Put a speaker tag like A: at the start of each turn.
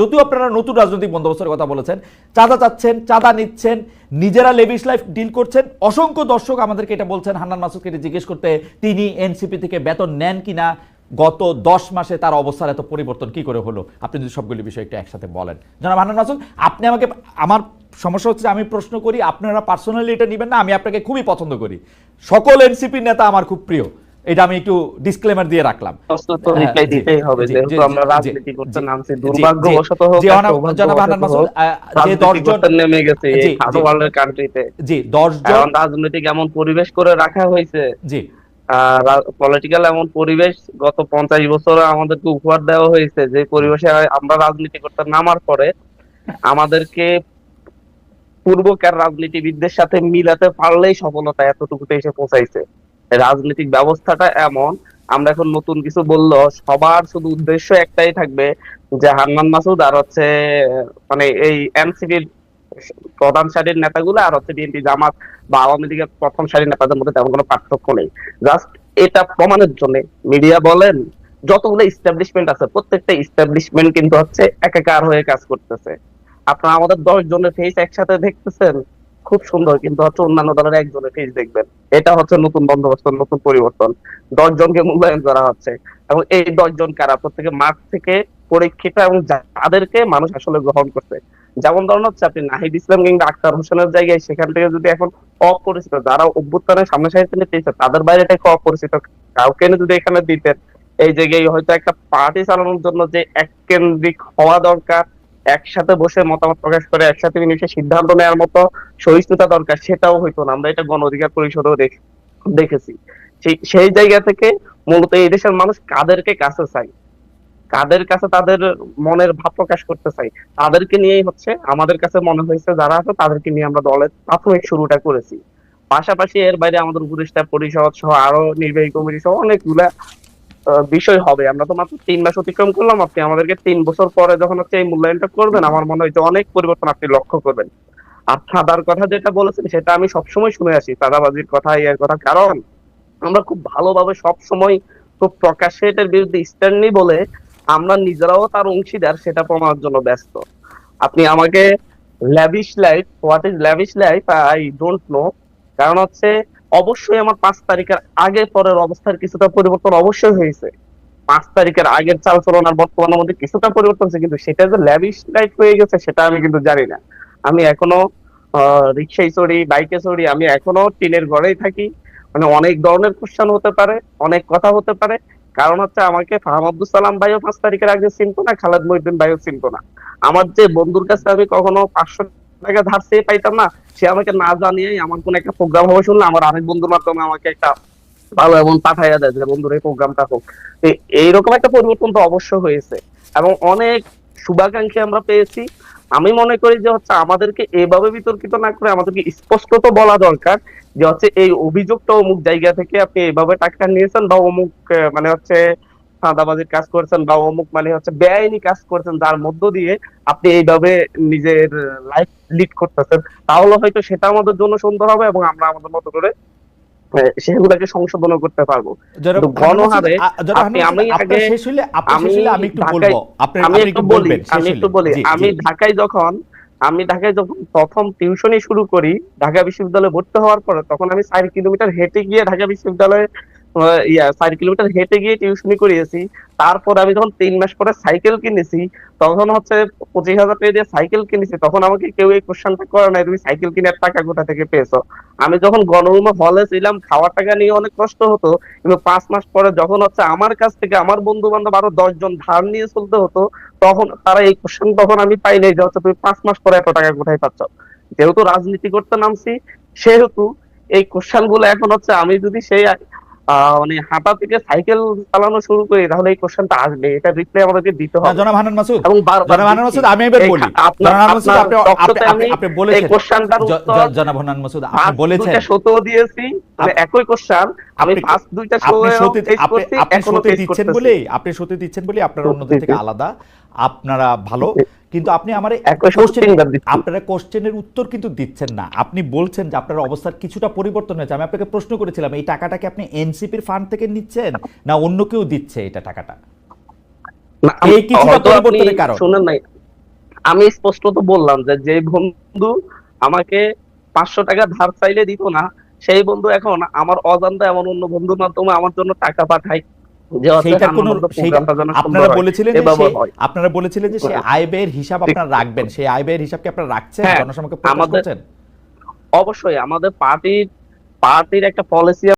A: যদিও আপনারা নতুন রাজনৈতিক বন্দোবস্তের কথা বলেছেন, চাঁদা চাচ্ছেন, চাঁদা নিচ্ছেন, নিজেরা লেভিস লাইফ ডিল করছেন। অসংখ্য দর্শক আমাদেরকে এটা বলছেন, হান্নান মাসুদকে জিজ্ঞেস করতে, তিনি এনসিপি থেকে বেতন নেন কিনা, গত দশ মাসে তার অবস্থার এত পরিবর্তন কি করে হলো? আপনি যদি সবগুলি বিষয় একটু একসাথে বলেন। জনাব হান্নান মাসুদ, আপনি আমাকে, আমার সমস্যা হচ্ছে আমি প্রশ্ন করি, আপনারা পার্সোনালি এটা নেবেন না, আমি আপনাকে খুবই পছন্দ করি। সকল এনসিপি নেতা আমার খুব প্রিয়। এটা আমি একটু ডিসক্লেমার দিয়ে রাখলাম।
B: রাজনৈতিক এমন পরিবেশ করে রাখা হয়েছে।
A: জি।
B: পলিটিক্যাল এমন পরিবেশ গত পঞ্চাশ বছরে আমাদেরকে উপহার দেওয়া হয়েছে যে পরিবেশে আমরা রাজনীতি করতে নামার পরে আমাদেরকে পূর্বকার রাজনীতিবিদদের সাথে মিলাতে পারলেই সফলতা এতটুকুতে এসে পৌঁছাইছে। রাজনৈতিক ব্যবস্থাটা এমন, আমরা এখন নতুন কিছু বলল, সবার শুধু উদ্দেশ্য একটাই থাকবে যে হান্নান মাসুদ আর হচ্ছে মানে এই এনসিপির প্রধান সারির নেতাগুলো আর হচ্ছে বিএনপি জামাত বা আওয়ামী লীগের প্রথম সারির নেতাদের মধ্যে তেমন কোনো পার্থক্য নেই। জাস্ট এটা প্রমাণের জন্য মিডিয়া বলেন, যতগুলো ইস্টাবলিশমেন্ট আছে, প্রত্যেকটা ইস্টাবলিশমেন্ট কিন্তু হচ্ছে একাকার হয়ে কাজ করতেছে। আপনারা আমাদের দশ জনের ফেস একসাথে দেখতেছেন খুব সুন্দর, কিন্তু হচ্ছে অন্যান্য দলের একজনের ফেস দেখবেন। এটা হচ্ছে নতুন বন্দোবস্ত নতুন পরিবর্তন। দশ জনকে মূল্যায়ন করা হচ্ছে। এবং এই দশ জন কারা? প্রত্যেকে মাঠ থেকে পরীক্ষিত এবং যাদেরকে মানুষ আসলে গ্রহণ করছে। যেমন ধরুন হচ্ছে আপনি নাহিদ ইসলাম কিংবা আক্তার হোসেনের জায়গায় সেখান থেকে যদি এখন অপরিচিত যারা অভ্যুত্থানের সামনে সাহিত্য পেয়েছে তাদের বাইরে থেকে অপরিচিত কাউকে যদি এখানে দিতেন, এই জায়গায় হয়তো একটা পার্টি চালানোর জন্য যে এক কেন্দ্রিক হওয়া দরকার একসাথে বসে মতামত প্রকাশ করে, একসাথে মিলেমিশে সিদ্ধান্ত নেওয়ার মতো সহিষ্ণুতা দরকার, সেটাও হইতো না। আমরা এটা গণ অধিকার পরিষদেও দেখেছি। সেই জায়গা থেকে মূলত এই দেশের মানুষ কাদেরকে কাছে চাই কাদের কাছে তাদের মনের ভাব প্রকাশ করতে চাই তাদেরকে নিয়েই হচ্ছে আমাদের কাছে মনে হয়েছে যারা আছে তাদেরকে নিয়ে আমরা দলের প্রাথমিক শুরুটা করেছি। পাশাপাশি এর বাইরে আমাদের উপদেষ্টা পরিষদ সহ আরও নির্বাহী কমিটি সহ অনেকগুলা বিষয় হবে। আমরা তো মাত্র তিন মাস অতিক্রম করলাম। আপনি আমাদেরকে তিন বছর পরে যখন হচ্ছে এই মূল্যায়নটা করবেন, আমার মনে হয় যে অনেক পরিবর্তন আপনি লক্ষ্য করবেন। আর সাদার কথা যেটা বলেছেন, সেটা আমি সবসময় শুনে আসি। সাদাবাজির কথা এর কথা। কারণ আমরা খুব ভালোভাবে সব সময় খুব প্রকাশ্যে এটার বিরুদ্ধে স্ট্যান্ড নিই বলে আমরা নিজেরাও তার অংশীদার, সেটা প্রমাণের জন্য ব্যস্ত। আপনি আমাকে lavish life what is lavish life I don't know কারণ হচ্ছে অবশ্যই আমার পাঁচ তারিখের আগে পরের অবস্থার কিছুটা পরিবর্তন অবশ্যই হয়েছে। পাঁচ তারিখের আগের চাল চলন আর বর্তমানের মধ্যে কিছুটা পরিবর্তন হয়েছে, কিন্তু সেটা যে ল্যাভিশ লাইফ হয়ে গেছে, সেটা আমি কিন্তু জানি না। আমি এখনও রিক্সায় চড়ি বাইকে চড়ি, আমি এখনও টিনের ঘরেই থাকি। মানে অনেক ধরনের কোশ্চেন হতে পারে, অনেক কথা হতে পারে। কারণ হচ্ছে আমাকে ফাহাম আব্দুল সালাম ভাইও পাঁচ তারিখের আগে চিনতো না, খালেদ মহিউদ্দিন ভাইও চিনতো না। আমার যে বন্ধুর কাছে আমি কখনো পাঁচশো টাকা ধার চেয়ে পাইতাম না, সে আমাকে না জানিয়েই আমার কোন একটা প্রোগ্রাম হবে শুনলে আমার আরেক বন্ধুর মাধ্যমে আমাকে একটা ভালো এমন পাঠাইয়া দেয় যে, বন্ধুর এই প্রোগ্রামটা হোক। এইরকম একটা পরিবর্তন তো অবশ্য হয়েছে। এবং অনেক শুভাকাঙ্ক্ষী আমরা পেয়েছি। আমি মনে করি যে হচ্ছে আমাদেরকে এভাবে বিতর্কিত না করে আমাদেরকে স্পষ্ট তো বলা দরকার যে হচ্ছে এই অভিযোগটা অমুক জায়গা থেকে আপনি এইভাবে টাকা নিয়েছেন বা অমুক মানে হচ্ছে চাঁদাবাজির কাজ করছেন বা অমুক মানে হচ্ছে বেআইনি কাজ করছেন যার মধ্য দিয়ে আপনি এইভাবে নিজের লাইফ লিড করতেছেন তাহলে হয়তো সেটা আমাদের জন্য সুন্দর হবে এবং আমরা আমাদের মতো করে সেগুলোকে সংশোধনও করতে পারব। গণহারে আপনি- আমি আগে- আমি
A: আমি একটু
B: বলি আমি একটু বলি আমি ঢাকায় যখন আমি ঢাকায় যখন প্রথম টিউশনি শুরু করি ঢাকা বিশ্ববিদ্যালয়ে ভর্তি হওয়ার পরে তখন আমি চার কিলোমিটার হেঁটে গিয়ে ঢাকা বিশ্ববিদ্যালয়ে ইয়া, চার কিলোমিটার হেঁটে গিয়ে টিউশনি করিয়েছি। তারপর আমি যখন তিন মাস পরে সাইকেল কিনেছি, তখন হচ্ছে পঁচিশ হাজার টাকা দিয়ে সাইকেল কিনেছি। তখন আমাকে কেউ এই করে নাই, তুমি সাইকেল টাকা কোথা থেকে পেয়েছ? আমি যখন গণরুমে হলে ছিলাম, খাওয়ার টাকা নিয়ে অনেক কষ্ট হতো। কিন্তু পাঁচ মাস পরে যখন হচ্ছে আমার কাছ থেকে আমার বন্ধু বান্ধব আরও দশ জন ধার নিয়ে চলতে হতো, তখন তারা এই কোশ্চেন তখন আমি পাই নাই যে হচ্ছে তুমি পাঁচ মাস পরে এত টাকা কোথায় পাচ্ছ? যেহেতু রাজনীতি করতে নামছি, সেহেতু এই কোশ্চেনগুলো এখন হচ্ছে আমি যদি সেই মানে হাঁটা থেকে সাইকেল চালানো শুরু করি তাহলে এই কোশ্চেনটা আসবে। এটা রিপ্লাই আমাদেরকে দিতে হবে।
A: জনাব হানান মাসুদ
B: এবং
A: জনাব
B: হানান
A: মাসুদ আমি এবার বলি। জনাব হানান মাসুদ আপনি আপনি- বলেছেন।
B: এই কোশ্চেনটার উত্তর
A: জনাব হানান মাসুদ আপনি বলেছেন।
B: দুইটা দিয়েছি। একই কোশ্চেন আমি
A: আপনি-
B: ফার্স্ট দুইটা
A: দিচ্ছেন বলে আপনি সত্যি দিচ্ছেন বলে আপনারা অন্যদের থেকে আলাদা। আপনারা ভালো। কিন্তু আপনি আমার। আপনারা কোশ্চেনের উত্তর কিন্তু দিচ্ছেন না। আপনি বলছেন যে আপনার অবস্থার কিছুটা পরিবর্তন হয়েছে। আমি আপনাকে প্রশ্ন করেছিলাম এই টাকাটাকে আপনি এনসিপির ফান্ড থেকে নিচ্ছেন না অন্য কেউ দিচ্ছে এটা টাকাটা? এই কিছুটা পরিবর্তনের কারণ।
B: শুনেন নাই। আমি স্পষ্টত বললাম যে যে বন্ধু আমাকে পাঁচশো টাকা ধার চাইলে দিত না সেই বন্ধু এখন আমার অজান্তে এমন অন্য বন্ধুর মাধ্যমে আমার জন্য টাকা পাঠায়
A: আপনারা বলেছিলেন
B: হয়।
A: আপনারা বলেছিলেন যে আয় ব্যয়ের হিসাব আপনারা রাখবেন। সেই আয় ব্যয়ের হিসাব কি আপনারা রাখছেন?
B: হ্যাঁ,
A: জনসমক্ষে প্রকাশ করছেন?
B: অবশ্যই। আমাদের পার্টির পার্টির একটা পলিসি